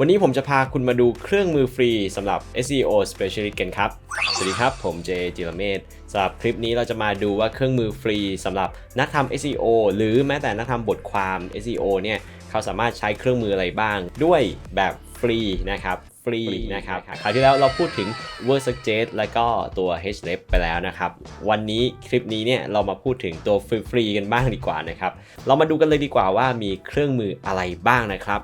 วันนี้ผมจะพาคุณมาดูเครื่องมือฟรีสำหรับ SEO Specialist กันครับ สวัสดีครับ ผมเจจิรเมธสำหรับคลิปนี้เราจะมาดูว่าเครื่องมือฟรีสำหรับนักทำ SEO หรือแม้แต่นักทำบทความ SEO เนี่ยเขาสามารถใช้เครื่องมืออะไรบ้าง ด้วยแบบฟรีนะครับฟรีนะครับคราวที่แล้วเราพูดถึง w o r d s u g g e s t และก็ตัว Href ไปแล้วนะครับ วันนี้คลิปนี้เนี่ยเรามาพูดถึงตัวฟรีๆกันบ้างดีกว่านะครับ เรามาดูกันเลยดีกว่าว่ามีเครื่องมืออะไรบ้างนะครับ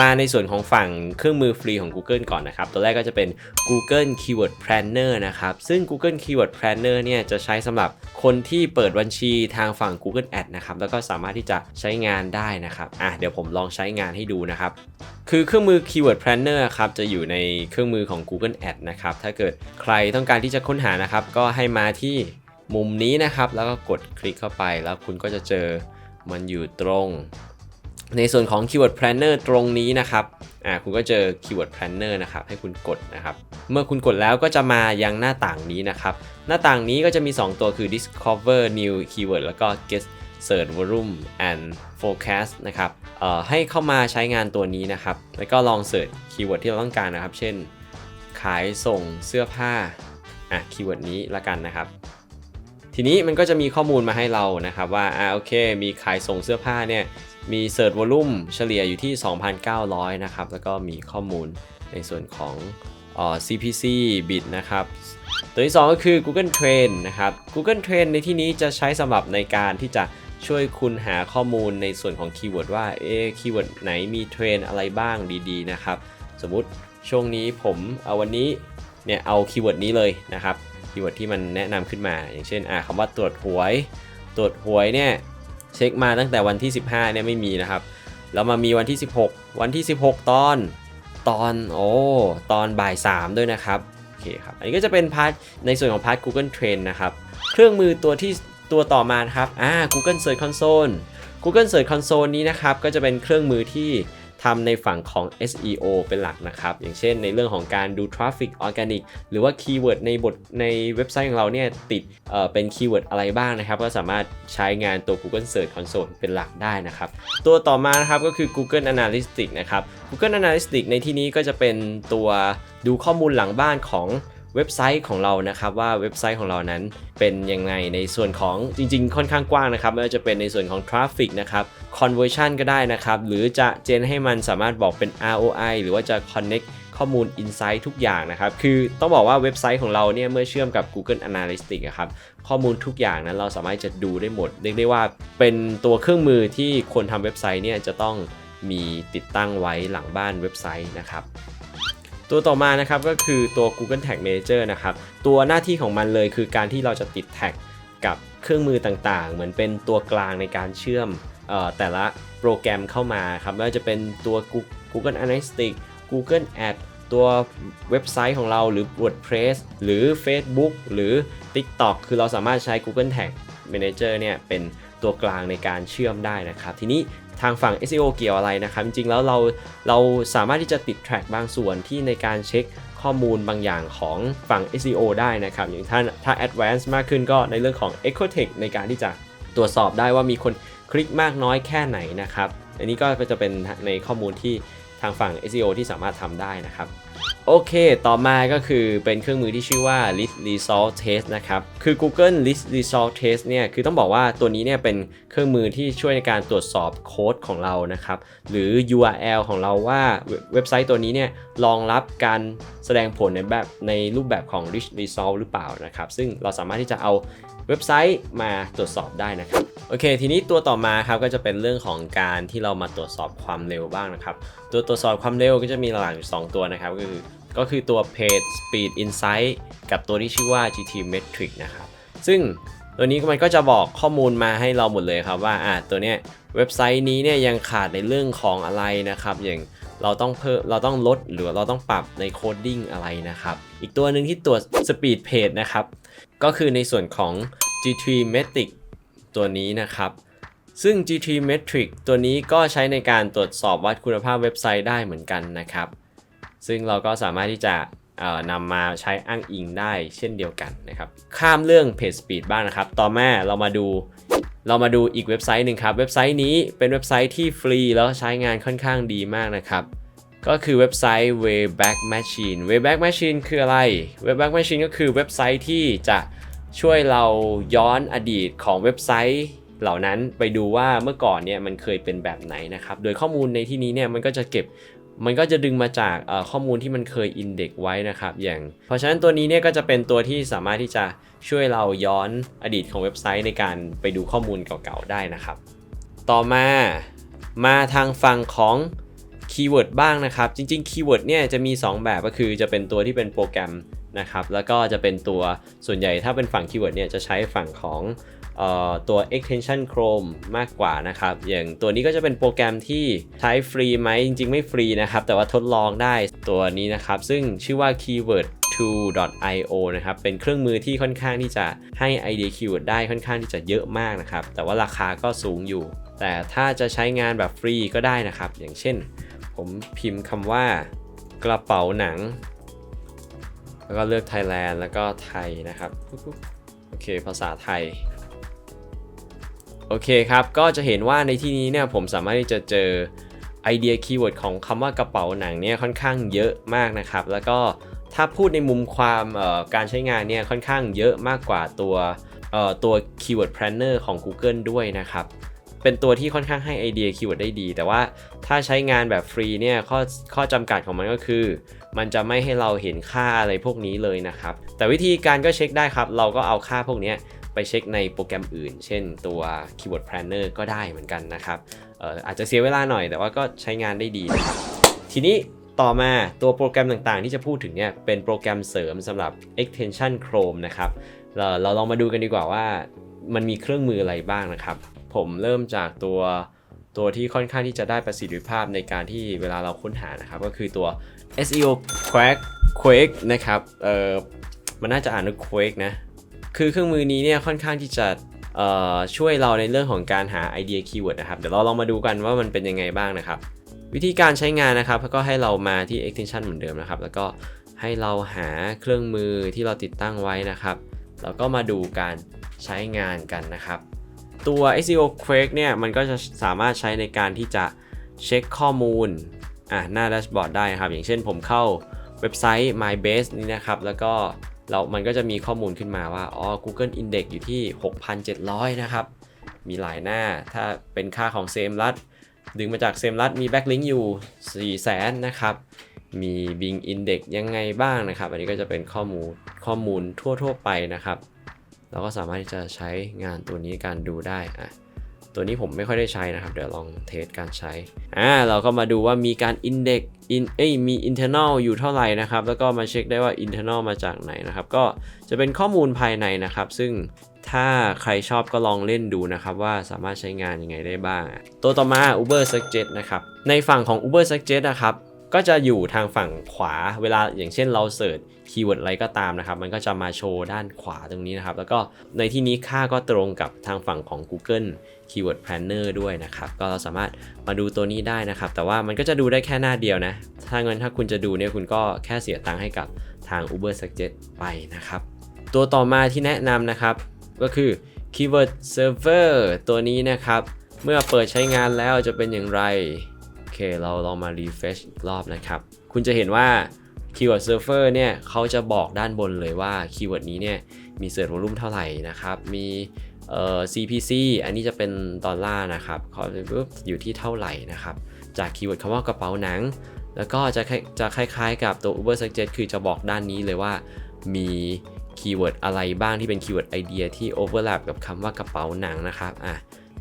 มาในส่วนของฝั่งเครื่องมือฟรีของ Google ก่อนนะครับ ตัวแรกก็จะเป็น Google Keyword Planner นะครับ ซึ่ง Google Keyword Planner เนี่ยจะใช้สำหรับคนที่เปิดบัญชีทางฝั่ง Google Ad นะครับ แล้วก็สามารถที่จะใช้งานได้นะครับ อะเดี๋ยวผมลองใช้งานให้ดูนะครับ คือเครื่องมือ Keyword Planner ครับ จะอยู่ในเครื่องมือของ Google Ad นะครับ ถ้าเกิดใครต้องการที่จะค้นหานะครับ ก็ให้มาที่มุมนี้นะครับ แล้วก็กดคลิกเข้าไป แล้วคุณก็จะเจอมันอยู่ตรง ในส่วนของ Keyword Planner ตรงนี้นะครับอ่าคุณก็เจอ Keyword Planner นะครับให้คุณกดนะครับ เมื่อคุณกดแล้วก็จะมายังหน้าต่างนี้นะครับ หน้าต่างนี้ก็จะมี 2 ตัวคือ Discover New Keyword แล้วก็ Get Search Volume and Forecast นะครับเอ่อให้เข้ามาใช้งานตัวนี้นะครับ แล้วก็ลองเสิร์ชคีย์เวิร์ดที่เราต้องการนะครับ เช่น ขายส่งเสื้อผ้า อะคีย์เวิร์ดนี้ละกันนะครับ ทีนี้มันก็จะมีข้อมูลมาให้เรานะครับว่า อ่าโอเค มีขายส่งเสื้อผ้าเนี่ย มีเสิร์ชวอลุ่มเฉลี่ยอยู่ที่ 2,900 นะครับ แล้วก็มีข้อมูลในส่วนของออ CPC bit นะครับ ตัวที่ 2 ก็คือ Google Trend นะครับ Google Trend ในที่นี้จะใช้สำหรับในการที่จะช่วยคุณหาข้อมูลในส่วนของคีย์เวิร์ดว่า เอ๊คีย์เวิร์ดไหนมีเทรนอะไรบ้างดีๆ นะครับ สมมุติช่วงนี้ผมเอาวันนี้เนี่ยเอาคีย์เวิร์ดนี้เลยนะครับ คีย์เวิร์ดที่มันแนะนำขึ้นมา อย่างเช่นอ่าคำว่าตรวจหวย ตรวจหวยเนี่ย เช็คมาตั้งแต่วันที่ 15เนี่ยไม่มีนะครับแล้วมามีวันที่ 16 วันที่ 16 ตอนตอนโอ้ตอนบ่าย 3 ด้วยนะครับโอเคครับอันนี้ก็จะเป็นพาร์ทในส่วนของพาร์ท Google Trend นะครับเครื่องมือตัวที่ตัวต่อมานะครับอ่า Google Search Console Google Search Console นี้นะครับก็จะเป็นเครื่องมือที่ ทำในฝั่งของ SEO เป็นหลักนะครับ อย่างเช่นในเรื่องของการดู Traffic Organic หรือว่าคีย์เวิร์ดในบทในเว็บไซต์ของเราเนี่ยติดเเป็นคีย์เวิร์ดอะไรบ้างนะครับ ก็สามารถใช้งานตัว Google Search Console เป็นหลักได้นะครับ ตัวต่อมานะครับก็คือ Google Analytics นะครับ Google Analytics ในที่นี้ก็จะเป็นตัวดูข้อมูลหลังบ้านของ เว็บไซต์ของเรานะครับว่าเว็บไซต์ของเรานั้นเป็นยังไงในส่วนของจริง ๆ ค่อนข้างกว้างนะครับไม่ว่าจะเป็นในส่วนของ Traffic นะครับ Conversion ก็ได้นะครับ หรือจะเจนให้มันสามารถบอกเป็น ROI หรือว่าจะ Connect ข้อมูล Insight ทุกอย่างนะครับ คือต้องบอกว่าเว็บไซต์ของเราเนี่ยเมื่อเชื่อมกับ Google Analytics อะครับข้อมูลทุกอย่างนั้นเราสามารถจะดูได้หมด เรียกได้ว่าเป็นตัวเครื่องมือที่คนทำเว็บไซต์เนี่ยจะต้องมีติดตั้งไว้หลังบ้านเว็บไซต์นะครับ ตัวต่อมานะครับก็คือตัว Google Tag Manager นะครับตัวหน้าที่ของมันเลยคือการที่เราจะติดแท็กกับเครื่องมือต่างๆ เหมือนเป็นตัวกลางในการเชื่อมออแต่ละโปรแกรมเข้ามาครับไม่ว่าจะเป็นตัว Google Analytics Google Ad ตัวเว็บไซต์ของเราหรือ WordPress หรือ Facebook หรือ TikTok คือเราสามารถใช้ Google Tag Manager เนี่ยเป็นตัวกลางในการเชื่อมได้นะครับ ทีนี้ ทางฝั่ง SEO เกี่ยวอะไรนะครับจริงๆแล้วเราเราสามารถที่จะติด track บางส่วนที่ในการเช็คข้อมูลบางอย่างของฝั่ง SEO ได้นะครับ อย่างถ้าถ้า advanced มากขึ้นก็ในเรื่องของ e c o t e c h ในการที่จะตรวจสอบได้ว่ามีคนคลิกมากน้อยแค่ไหนนะครับ อันนี้ก็จะเป็นในข้อมูลที่ทางฝั่ง SEO ที่สามารถทำได้นะครับโอเค ต่อมาก็คือเป็นเครื่องมือที่ชื่อว่า List Result Test นะครับ คือ Google List Result Test เนี่ย คือต้องบอกว่าตัวนี้เนี่ยเป็นเครื่องมือที่ช่วยในการตรวจสอบโค้ดของเรานะครับ หรือ URL ของเราว่าเว็บไซต์ตัวนี้เนี่ยรองรับการแสดงผลในแบบในรูปแบบของ List Result หรือเปล่านะครับ ซึ่งเราสามารถที่จะเอา เว็บไซต์มาตรวจสอบได้นะครับโอเค ทีนี้ตัวต่อมาครับก็จะเป็นเรื่องของการที่เรามาตรวจสอบความเร็วบ้างนะครับ ตัวตรวจสอบความเร็วก็จะมีหลักๆอยู่2ตัวนะครับ ก็คือก็คือตัว Page Speed Insight กับตัวที่ชื่อว่า GT Metric นะครับ ซึ่งตัวนี้มันก็จะบอกข้อมูลมาให้เราหมดเลยครับว่าอ่าตัวเนี้ยเว็บไซต์นี้เนี่ยยังขาดในเรื่องของอะไรนะครับ อย่าง เราต้องเพิ่มเราต้องลดหรือเราต้องปรับในโคดดิ้งอะไรนะครับ อีกตัวหนึ่งที่ตรวจ Speed Page นะครับ ก็คือในส่วนของ G3 Metric ตัวนี้นะครับ ซึ่ง G3 Metric ตัวนี้ก็ใช้ในการตรวจสอบวัดคุณภาพเว็บไซต์ได้เหมือนกันนะครับ ซึ่งเราก็สามารถที่จะนำมาใช้อ้างอิงได้เช่นเดียวกันนะครับ ข้ามเรื่อง Page Speed บ้างนะครับ ต่อมาเรามาดู เรามาดูอีกเว็บไซต์หนึ่งครับเว็บไซต์นี้เป็นเว็บไซต์ที่ฟรีแล้วใช้งานค่อนข้างดีมากนะครับก็คือเว็บไซต์ Wayback Machine Wayback Machine คืออะไร Wayback Machine ก็คือเว็บไซต์ที่จะช่วยเราย้อนอดีตของเว็บไซต์เหล่านั้นไปดูว่าเมื่อก่อนเนี่ยมันเคยเป็นแบบไหนนะครับ โดยข้อมูลในที่นี้เนี่ยมันก็จะเก็บ มันก็จะดึงมาจากข้อมูลที่มันเคยอินเด็กไว้นะครับอย่าง เพราะฉะนั้นตัวนี้เนี่ยก็จะเป็นตัวที่สามารถที่จะช่วยเราย้อนอดีตของเว็บไซต์ในการไปดูข้อมูลเก่าๆได้นะครับ ต่อมามาทางฝั่งของคีย์เวิร์ดบ้างนะครับ จริงๆคีย์เวิร์ดเนี่ยจะมี 2 แบบก็คือจะเป็นตัวที่เป็นโปรแกรมนะครับแล้วก็จะเป็นตัวส่วนใหญ่ถ้าเป็นฝั่งคีย์เวิร์ดเนี่ยจะใช้ฝั่งของ ตัว extension Chrome มากกว่านะครับ อย่างตัวนี้ก็จะเป็นโปรแกรมที่ใช้ฟรีไหมจริง ๆ ไม่ฟรีนะครับ แต่ว่าทดลองได้ตัวนี้นะครับ ซึ่งชื่อว่า keyword 2.io นะครับ เป็นเครื่องมือที่ค่อนข้างที่จะให้ไอเดียคีย์เวิร์ดได้ค่อนข้างที่จะเยอะมากนะครับ แต่ว่าราคาก็สูงอยู่ แต่ถ้าจะใช้งานแบบฟรีก็ได้นะครับ อย่างเช่น ผมพิมพ์คำว่า กระเป๋าหนัง แล้วก็เลือก Thailand แล้วก็ไทยนะครับ โอเค ภาษาไทย โอเคครับ ก็จะเห็นว่าในที่นี้เนี่ยผมสามารถที่จะเจอไอเดียคีย์เวิร์ดของคำว่ากระเป๋าหนังเนี่ยค่อนข้างเยอะมากนะครับ แล้วก็ถ้าพูดในมุมความการใช้งานเนี่ยค่อนข้างเยอะมากกว่าตัวเอ่อตัว Keyword Planner ของ Google ด้วยนะครับ เป็นตัวที่ค่อนข้างให้ไอเดียคีย์เวิร์ดได้ดี แต่ว่าถ้าใช้งานแบบฟรีเนี่ยข้อข้อจำกัดของมันก็คือ มันจะไม่ให้เราเห็นค่าอะไรพวกนี้เลยนะครับ แต่วิธีการก็เช็คได้ครับ เราก็เอาค่าพวกนี้ ไปเช็คในโปรแกรมอื่น เช่นตัว Keyword Planner ก็ได้เหมือนกันนะครับอออาจจะเสียเวลาหน่อยแต่ว่าก็ใช้งานได้ดีนะครับทีนี้ต่อมาตัวโปรแกรมต่างๆ ที่จะพูดถึงเนี่ยเป็นโปรแกรมเสริมสำหรับ extension Chrome นะครับเราเราลองมาดูกันดีกว่าว่ามันมีเครื่องมืออะไรบ้างนะครับ ผมเริ่มจากตัวตัวที่ค่อนข้างที่จะได้ประสิทธิภาพในการที่เวลาเราค้นหานะครับ ก็คือตัว SEO Quack Quake นะครับเออมันน่าจะอ่านว่า Quake นะ คือเครื่องมือนี้เนี่ยค่อนข้างที่จะช่วยเราในเรื่องของการหาไอเดียคีย์เวิร์ดนะครับ เดี๋ยวเราลองมาดูกันว่ามันเป็นยังไงบ้างนะครับ วิธีการใช้งานนะครับก็ให้เรามาที่ extension เหมือนเดิมนะครับ แล้วก็ให้เราหาเครื่องมือที่เราติดตั้งไว้นะครับ แล้วก็มาดูการใช้งานกันนะครับ ตัว SEO Quake เนี่ยมันก็จะสามารถใช้ในการที่จะเช็คข้อมูลอะหน้าแดชบอร์ดได้ครับ อย่างเช่นผมเข้าเว็บไซต์ MyBase นี่นะครับ แล้วก็ เรามันก็จะมีข้อมูลขึ้นมาว่า อ๋อ Google Index อยู่ที่ 6,700 นะครับ มีหลายหน้า ถ้าเป็นค่าของเซมรัดดึงมาจากเซมรัดมีแบ็กลิงก์อยู่ 4 0 0 0 0 0 นะครับ มี Bing Index ยังไงบ้างนะครับ อันนี้ก็จะเป็นข้อมูลข้อมูลทั่ว ๆ ไปนะครับ เราก็สามารถที่จะใช้งานตัวนี้การดูได้อะ ตัวนี้ผมไม่ค่อยได้ใช้นะครับ เดี๋ยวลองเทสการใช้ อ่า เราก็มาดูว่ามีการ index in เอ้ยมี internal อยู่เท่าไหร่นะครับ แล้วก็มาเช็คได้ว่า internal มาจากไหนนะครับ ก็จะเป็นข้อมูลภายในนะครับ ซึ่งถ้าใครชอบก็ลองเล่นดูนะครับ ว่าสามารถใช้งานยังไงได้บ้าง ตัวต่อมา Uber Suggest นะครับ ในฝั่งของ Uber Suggest นะครับก็จะอยู่ทางฝั่งขวาเวลาอย่างเช่นเราเสิร์ช คีย์เวิร์ดอะไรก็ตามนะครับ มันก็จะมาโชว์ด้านขวาตรงนี้นะครับ แล้วก็ในที่นี้ค่าก็ตรงกับทางฝั่งของ Google Keyword Planner ด้วยนะครับ ก็เราสามารถมาดูตัวนี้ได้นะครับ แต่ว่ามันก็จะดูได้แค่หน้าเดียวนะ ถ้าเงินถ้าคุณจะดูเนี่ยคุณก็แค่เสียตังค์ให้กับทาง Uber Suggest ไปนะครับ ตัวต่อมาที่แนะนำนะครับ ก็คือ Keyword Server ตัวนี้นะครับ เมื่อเปิดใช้งานแล้วจะเป็นอย่างไร โอเค เราลองมา refresh อีกรอบนะครับ คุณจะเห็นว่า Keyword Server เวอร์เนี่ยเขาจะบอกด้านบนเลยว่าคีย์เวิร์ดนี้เนี่ยมี Search Volume เท่าไหร่นะครับ มีเอ่อ CPC อันนี้จะเป็นดอลลาร์นะครับเขาปุ๊บอยู่ที่เท่าไหร่นะครับ จากคีย์เวิร์ดคำว่ากระเป๋าหนัง แล้วก็จะคจะคล้ายๆ กับตัว Uber Suggest คือจะบอกด้านนี้เลยว่ามีคีย์เวิร์ดอะไรบ้างที่เป็นคีย์เวิร์ดไอเดียที่ overlap กับคำว่ากระเป๋าหนังนะครับอะ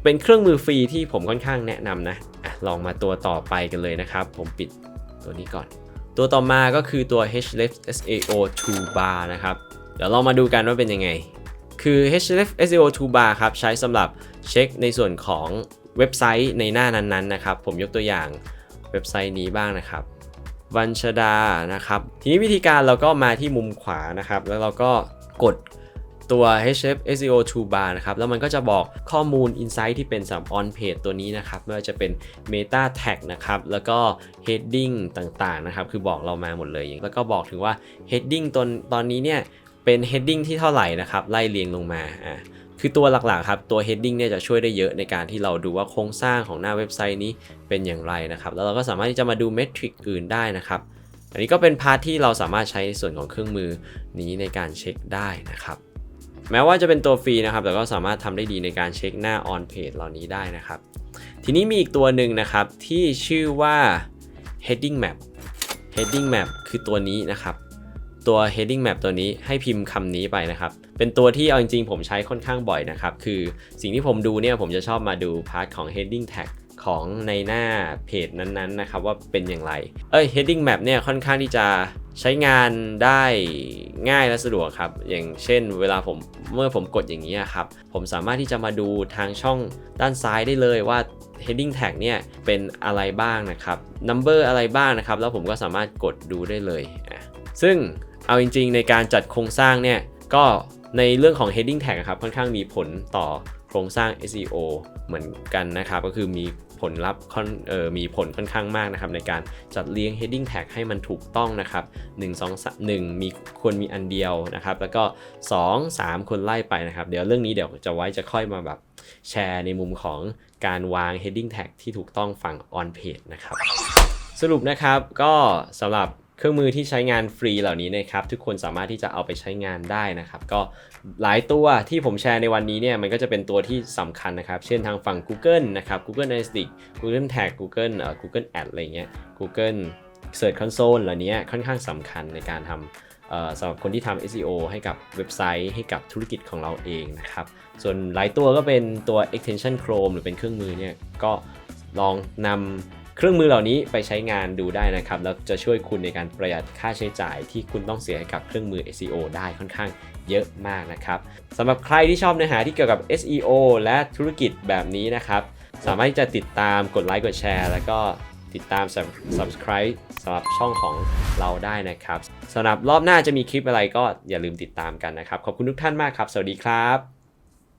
เป็นเครื่องมือฟรีที่ผมค่อนข้างแนะนำนะอะลองมาตัวต่อไปกันเลยนะครับ ผมปิดตัวนี้ก่อน ตัวต่อมาก็คือตัว H-Left-SAO2 Bar นะครับ เดี๋ยวเรามาดูกันว่าเป็นยังไง คือ H-Left-SAO2 Bar ครับ ใช้สำหรับเช็คในส่วนของเว็บไซต์ในหน้านั้นๆนะครับ ผมยกตัวอย่างเว็บไซต์นี้บ้างนะครับวันชดานะครับ ทีนี้วิธีการเราก็มาที่มุมขวานะครับ แล้วเราก็กด ตัว HF SEO toolbar นะครับ แล้วมันก็จะบอกข้อมูล insight ที่เป็นสำหรับ on page ตัวนี้นะครับ ไม่ว่าจะเป็น meta tag นะครับ แล้วก็ heading ต่างๆนะครับ คือบอกเรามาหมดเลยอย่างแล้วก็บอกถึงว่า heading ตอนตอนนี้เนี่ยเป็น heading ที่เท่าไหร่นะครับ ไล่เรียงลงมาอะคือตัวหลักๆครับ ตัว heading เนี่ยจะช่วยได้เยอะในการที่เราดูว่าโครงสร้างของหน้าเว็บไซต์นี้เป็นอย่างไรนะครับ แล้วเราก็สามารถที่จะมาดูเมทริกอื่นได้นะครับ อันนี้ก็เป็นพาร์ทที่เราสามารถใช้ในส่วนของเครื่องมือนี้ในการเช็คได้นะครับ แม้ว่าจะเป็นตัวฟรีนะครับ แต่ก็สามารถทำได้ดีในการเช็คหน้า on page เหล่านี้ได้นะครับ ทีนี้มีอีกตัวหนึ่งนะครับที่ชื่อว่า heading map heading map คือตัวนี้นะครับ ตัว heading map ตัวนี้ให้พิมพ์คำนี้ไปนะครับ เป็นตัวที่เอาจริงๆผมใช้ค่อนข้างบ่อยนะครับ คือสิ่งที่ผมดูเนี่ยผมจะชอบมาดูพาร์ทของ heading tag ของในหน้าเพจนั้นๆนะครับว่าเป็นอย่างไร เอ้ย heading map เนี่ยค่อนข้างที่จะ ใช้งานได้ง่ายและสะดวกครับ อย่างเช่นเวลาผมเมื่อผมกดอย่างนี้ครับ ผมสามารถที่จะมาดูทางช่องด้านซ้ายได้เลยว่า heading tag เนี่ยเป็นอะไรบ้างนะครับ number อะไรบ้างนะครับ แล้วผมก็สามารถกดดูได้เลยอะซึ่งเอาจริง ๆ ในการจัดโครงสร้างเนี่ยก็ในเรื่องของ heading tag ครับค่อนข้างมีผลต่อโครงสร้าง SEO เหมือนกันนะครับ ก็คือมี ผลลัพธ์มีผลค่อนข้างมากนะครับในการจัดเรียง heading tag ให้มันถูกต้องนะครับ1 2 3 1มีควรมีอันเดียวนะครับ แล้วก็ 2 3คนไล่ไปนะครับ เดี๋ยวเรื่องนี้เดี๋ยวจะไว้จะค่อยมาแบบแชร์ในมุมของการวาง heading tag ที่ถูกต้องฝั่ง on page นะครับ สรุปนะครับก็สำหรับ เครื่องมือที่ใช้งานฟรีเหล่านี้นะครับทุกคนสามารถที่จะเอาไปใช้งานได้นะครับก็หลายตัวที่ผมแชร์ในวันนี้เนี่ยมันก็จะเป็นตัวที่สำคัญนะครับ เช่นทางฝั่ง Google นะครับ Google Analytics Google Tag Google เอ่อ Google Ad อะไรเงี้ย Google Search Console เหล่านี้ค่อนข้างสำคัญในการทำเอ่อสำหรับคนที่ทำ SEO ให้กับเว็บไซต์ให้กับธุรกิจของเราเองนะครับ ส่วนหลายตัวก็เป็นตัว extension Chrome หรือเป็นเครื่องมือเนี่ยก็ลองนำ เครื่องมือเหล่านี้ไปใช้งานดูได้นะครับ แล้วจะช่วยคุณในการประหยัดค่าใช้จ่ายที่คุณต้องเสียให้กับเครื่องมือ SEO ได้ค่อนข้างเยอะมากนะครับสำหรับใครที่ชอบเนื้อหาที่เกี่ยวกับ SEO และธุรกิจแบบนี้นะครับ สามารถที่จะติดตามกดไลค์กดแชร์ แล้วก็ติดตาม subscribe สำหรับช่องของเราได้นะครับสำหรับรอบหน้าจะมีคลิปอะไรก็อย่าลืมติดตามกันนะครับ ขอบคุณทุกท่านมากครับ สวัสดีครับ